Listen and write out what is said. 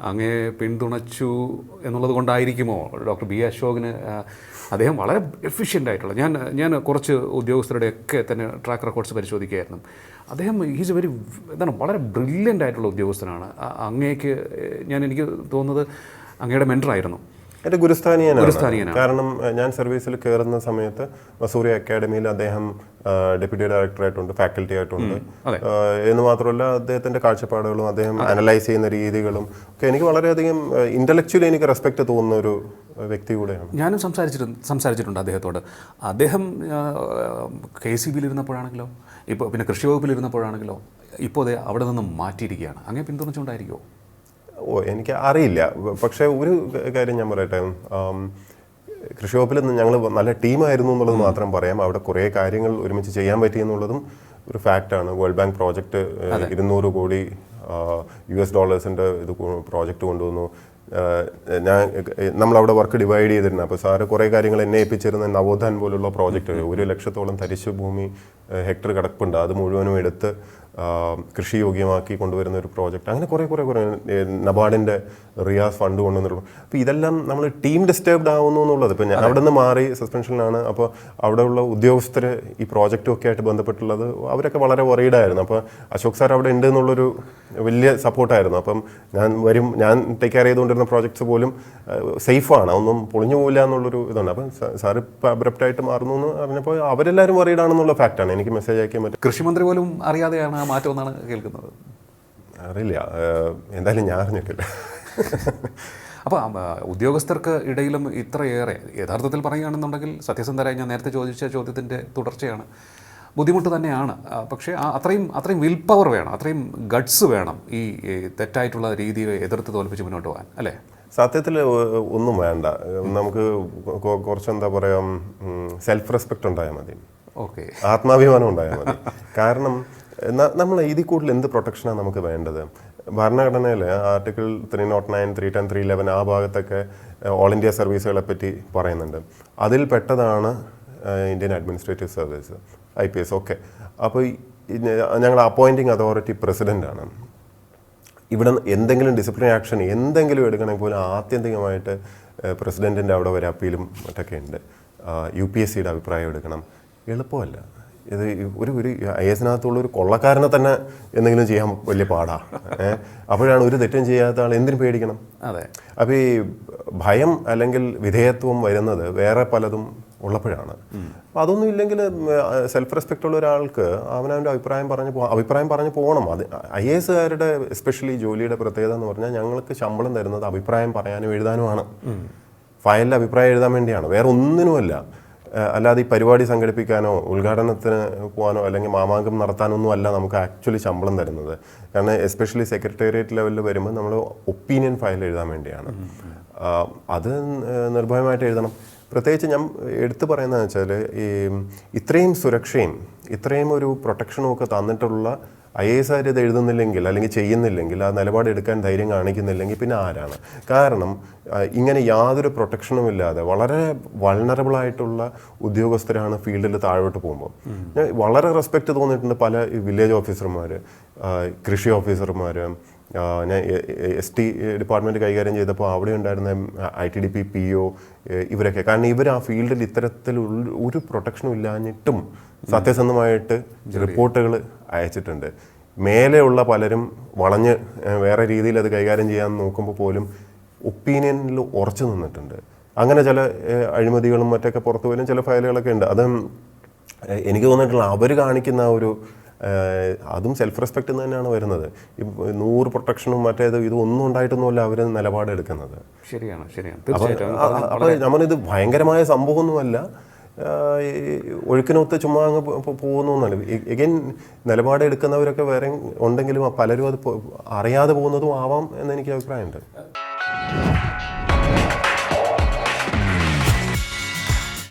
അങ്ങേ പിന്തുണച്ചു എന്നുള്ളത് കൊണ്ടായിരിക്കുമോ? ഡോക്ടർ ബി അശോകിന് അദ്ദേഹം വളരെ എഫിഷ്യന്റ് ആയിട്ടുള്ള ഞാൻ ഞാൻ കുറച്ച് ഉദ്യോഗസ്ഥരുടെയൊക്കെ തന്നെ ട്രാക്ക് റെക്കോർഡ്സ് പരിശോധിക്കുകയായിരുന്നു. അദ്ദേഹം ഈസ് വെരി എന്താണ് വളരെ ബ്രില്യന്റ് ആയിട്ടുള്ള ഉദ്യോഗസ്ഥനാണ്. അങ്ങേക്ക് ഞാൻ എനിക്ക് തോന്നുന്നത് അങ്ങയുടെ മെന്ററായിരുന്നു എന്റെ ഗുരുസ്ഥാനീയനാണ്. കാരണം ഞാൻ സർവീസിൽ കയറുന്ന സമയത്ത് മസൂറി അക്കാഡമിയിൽ അദ്ദേഹം ഡെപ്യൂട്ടി ഡയറക്ടറായിട്ടുണ്ട് ഫാക്കൽറ്റി ആയിട്ടുണ്ട്. എന്ന് മാത്രമല്ല അദ്ദേഹത്തിന്റെ കാഴ്ചപ്പാടുകളും അദ്ദേഹം അനലൈസ് ചെയ്യുന്ന രീതികളും ഒക്കെ എനിക്ക് വളരെയധികം ഇന്റലക്ച്വലി എനിക്ക് റെസ്പെക്റ്റ് തോന്നുന്ന ഒരു വ്യക്തി കൂടെയാണ്. ഞാനും സംസാരിച്ചിട്ടുണ്ട് സംസാരിച്ചിട്ടുണ്ട് അദ്ദേഹത്തോട്. അദ്ദേഹം കെ സി ബിയിൽ ഇരുന്നപ്പോഴാണെങ്കിലോ ഇപ്പോൾ പിന്നെ കൃഷി വകുപ്പിൽ ഇരുന്നപ്പോഴാണെങ്കിലോ ഇപ്പോൾ അതെ അവിടെ നിന്നും മാറ്റിയിരിക്കുകയാണ്. അങ്ങനെ പിന്തുണച്ചുകൊണ്ടായിരിക്കുമോ ഓ എനിക്ക് അറിയില്ല. പക്ഷേ ഒരു കാര്യം ഞാൻ പറയട്ടെ കൃഷി വകുപ്പിൽ ഞങ്ങൾ നല്ല ടീമായിരുന്നു എന്നുള്ളത് മാത്രം പറയാം. അവിടെ കുറേ കാര്യങ്ങൾ ഒരുമിച്ച് ചെയ്യാൻ പറ്റി എന്നുള്ളതും ഒരു ഫാക്റ്റാണ് വേൾഡ് ബാങ്ക് പ്രോജക്റ്റ് ഇരുന്നൂറ് കോടി യു എസ് ഡോളേഴ്സിന്റെ ഇത് പ്രോജക്റ്റ് കൊണ്ടുവന്നു. ഞാൻ നമ്മളവിടെ വർക്ക് ഡിവൈഡ് ചെയ്തിരുന്നു. അപ്പോൾ സാറ് കുറേ കാര്യങ്ങൾ എന്നെ ഏൽപ്പിച്ചിരുന്ന നവോത്ഥാൻ പോലുള്ള പ്രോജക്റ്റ് ഒരു ലക്ഷത്തോളം തരിശു ഭൂമി ഹെക്ടർ കിടപ്പുണ്ട്. അത് മുഴുവനും എടുത്ത് കൃഷി യോഗ്യമാക്കി കൊണ്ടുവരുന്ന ഒരു പ്രോജക്റ്റ്. അങ്ങനെ കുറേ കുറേ കുറേ നബാഡിന്റെ നബാർഡിന്റെ റിയാസ് ഫണ്ട് കൊണ്ടുവന്നിട്ടുണ്ട്. അപ്പോൾ ഇതെല്ലാം നമ്മൾ ടീം ഡിസ്റ്റർബ്ഡ് ആവുന്നു എന്നുള്ളത്. ഇപ്പോൾ ഞാൻ അവിടെ നിന്ന് മാറി സസ്പെൻഷനിലാണ്. അപ്പോൾ അവിടെയുള്ള ഉദ്യോഗസ്ഥർ ഈ പ്രോജക്റ്റും ഒക്കെ ആയിട്ട് ബന്ധപ്പെട്ടുള്ളത് അവരൊക്കെ വളരെ വറീഡായിരുന്നു ആയിരുന്നു. അപ്പോൾ അശോക് സാർ അവിടെ ഉണ്ട് എന്നുള്ളൊരു വലിയ സപ്പോർട്ടായിരുന്നു അപ്പം ഞാൻ വരും ഞാൻ ടേക്ക് കെയർ ചെയ്തുകൊണ്ടിരുന്ന പ്രോജക്ട്സ് പോലും സേഫാണ് ഒന്നും പൊളിഞ്ഞു പോകില്ല എന്നുള്ളൊരു ഇതുണ്ട്. അപ്പം സാർ ഇപ്പോൾ അബ്രപ്റ്റായിട്ട് മാറുന്നു എന്ന് പറഞ്ഞപ്പോൾ അവരെല്ലാവരും വറീഡാണെന്നുള്ള ഫാക്റ്റാണ് എനിക്ക് മെസ്സേജ് അയക്കാൻ പറ്റും. കൃഷിമന്ത്രി പോലും അറിയാതെയാണ് ആ മാറ്റം എന്നാണ് കേൾക്കുന്നത്? അറിയില്ല. എന്തായാലും ഞാൻ അറിഞ്ഞിട്ടില്ല. അപ്പോൾ ഉദ്യോഗസ്ഥർക്ക് ഇടയിലും ഇത്രയേറെ യഥാർത്ഥത്തിൽ പറയുകയാണെന്നുണ്ടെങ്കിൽ സത്യസന്ധരായി ഞാൻ നേരത്തെ ചോദിച്ച ചോദ്യത്തിന്റെ തുടർച്ചയാണ്. ബുദ്ധിമുട്ട് തന്നെയാണ്. പക്ഷേ ആ അത്രയും അത്രയും വിൽ പവർ വേണം അത്രയും ഗഡ്സ് വേണം ഈ തെറ്റായിട്ടുള്ള രീതിയെ എതിർത്ത് തോൽപ്പിച്ച് മുന്നോട്ട് പോകാൻ അല്ലേ? സത്യത്തിൽ ഒന്നും വേണ്ട. നമുക്ക് കുറച്ച് എന്താ പറയാ സെൽഫ് റെസ്പെക്ട് ഉണ്ടായാൽ മതി. ഓക്കെ. ആത്മാഭിമാനം ഉണ്ടായാൽ മതി. കാരണം നമ്മൾ ഇതിൽ കൂടുതൽ എന്ത് പ്രൊട്ടക്ഷനാണ് നമുക്ക് വേണ്ടത്? ഭരണഘടനയിൽ article three nought nine three ten three eleven ആ ഭാഗത്തൊക്കെ ഓൾ ഇന്ത്യ സർവീസുകളെ പറ്റി പറയുന്നുണ്ട്. അതിൽ പെട്ടതാണ് Indian administrative service I P S. ഒക്കെ അപ്പോൾ ഞങ്ങൾ അപ്പോയിന്റിംഗ് അതോറിറ്റി പ്രസിഡന്റാണ് ഇവിടെ എന്തെങ്കിലും ഡിസിപ്ലിൻ ആക്ഷൻ എന്തെങ്കിലും എടുക്കണമെങ്കിൽ പോലും ആത്യന്തികമായിട്ട് പ്രസിഡന്റിന്റെ അവിടെ ഒരു അപ്പീലും മറ്റൊക്കെ ഉണ്ട്. യു പി എസ് സിയുടെ അഭിപ്രായം എടുക്കണം. എളുപ്പമല്ല. ഇത് ഒരു ഒരു ഐ എസിനകത്തുള്ള ഒരു കൊള്ളക്കാരനെ തന്നെ എന്തെങ്കിലും ചെയ്യാൻ വലിയ പാടാ. ഏഹ് അപ്പോഴാണ് ഒരു തെറ്റും ചെയ്യാത്ത ആൾ എന്തിനു പേടിക്കണം? അതെ. അപ്പോൾ ഈ ഭയം അല്ലെങ്കിൽ വിധേയത്വം വരുന്നത് വേറെ പലതും ഉള്ളപ്പോഴാണ്. അപ്പം അതൊന്നും ഇല്ലെങ്കിൽ സെൽഫ് റെസ്പെക്റ്റ് ഉള്ള ഒരാൾക്ക് അവനവന്റെ അഭിപ്രായം പറഞ്ഞ് പോ അഭിപ്രായം പറഞ്ഞ് പോകണം അത് ഐ എ എസുകാരുടെ എസ്പെഷ്യലി ജോലിയുടെ പ്രത്യേകത എന്ന് പറഞ്ഞാൽ ഞങ്ങൾക്ക് ശമ്പളം തരുന്നത് അഭിപ്രായം പറയാനും എഴുതാനുമാണ്. ഫയലിൽ അഭിപ്രായം എഴുതാൻ വേണ്ടിയാണ്. വേറെ ഒന്നിനുമല്ല. അല്ലാതെ ഈ പരിപാടി സംഘടിപ്പിക്കാനോ ഉദ്ഘാടനത്തിന് പോകാനോ അല്ലെങ്കിൽ മാമാങ്കം നടത്താനൊന്നും അല്ല നമുക്ക് ആക്ച്വലി ശമ്പളം തരുന്നത്. കാരണം എസ്പെഷ്യലി സെക്രട്ടേറിയറ്റ് ലെവലിൽ വരുമ്പോൾ നമ്മൾ ഒപ്പീനിയൻ ഫയൽ എഴുതാൻ വേണ്ടിയാണ്. അത് നിർഭയമായിട്ട് എഴുതണം. പ്രത്യേകിച്ച് ഞാൻ എടുത്തു പറയുന്നതെന്ന് വെച്ചാൽ ഈ ഇത്രയും സുരക്ഷയും ഇത്രയും ഒരു പ്രൊട്ടക്ഷനും ഒക്കെ തന്നിട്ടുള്ള ഐ എസ് ആർ ഇത് എഴുതുന്നില്ലെങ്കിൽ അല്ലെങ്കിൽ ചെയ്യുന്നില്ലെങ്കിൽ ആ നിലപാട് എടുക്കാൻ ധൈര്യം കാണിക്കുന്നില്ലെങ്കിൽ പിന്നെ ആരാണ്? കാരണം ഇങ്ങനെ യാതൊരു പ്രൊട്ടക്ഷനും ഇല്ലാതെ വളരെ വൾണറബിൾ ആയിട്ടുള്ള ഉദ്യോഗസ്ഥരാണ് ഫീൽഡിൽ താഴോട്ട് പോകുമ്പോൾ. ഞാൻ വളരെ റെസ്പെക്റ്റ് തോന്നിയിട്ടുണ്ട് പല വില്ലേജ് ഓഫീസർമാർ കൃഷി ഓഫീസർമാർ ഞാൻ എസ് ടി ഡിപ്പാർട്ട്മെന്റ് കൈകാര്യം ചെയ്തപ്പോൾ അവിടെ ഉണ്ടായിരുന്ന I T D P P O ഇവരൊക്കെ. കാരണം ഇവർ ആ ഫീൽഡിൽ ഇത്തരത്തിൽ ഒരു പ്രൊട്ടക്ഷനും ഇല്ലാഞ്ഞിട്ടും സത്യസന്ധമായിട്ട് റിപ്പോർട്ടുകൾ അയച്ചിട്ടുണ്ട്. മേലെയുള്ള പലരും വളഞ്ഞ് വേറെ രീതിയിൽ അത് കൈകാര്യം ചെയ്യാൻ നോക്കുമ്പോൾ പോലും ഒപ്പീനിയനിൽ ഉറച്ചു നിന്നിട്ടുണ്ട്. അങ്ങനെ ചില അഴിമതികളും മറ്റൊക്കെ പുറത്തു വരും ചില ഫയലുകളൊക്കെ ഉണ്ട്. അത് എനിക്ക് തോന്നിയിട്ടുള്ള അവർ കാണിക്കുന്ന ഒരു അതും സെൽഫ് റെസ്പെക്റ്റ് തന്നെയാണ് വരുന്നത്. നൂറ് പ്രൊട്ടക്ഷനും മറ്റേത് ഒന്നും ഉണ്ടായിട്ടൊന്നുമല്ല അവർ നിലപാടെടുക്കുന്നത് ശരിയാണ് ശരിയാണ്. അപ്പോൾ നമ്മൾ ഇത് നമ്മളിത് ഭയങ്കരമായ സംഭവമൊന്നുമല്ല. ഒഴുക്കിനൊത്ത് ചുമ്മാ അങ്ങ് പോകുന്നു എന്നല്ല. എഗൈൻ നിലപാടെടുക്കുന്നവരൊക്കെ വേറെ ഉണ്ടെങ്കിലും പലരും അത് അറിയാതെ പോകുന്നതും ആവാം എന്നെനിക്ക് അഭിപ്രായമുണ്ട്.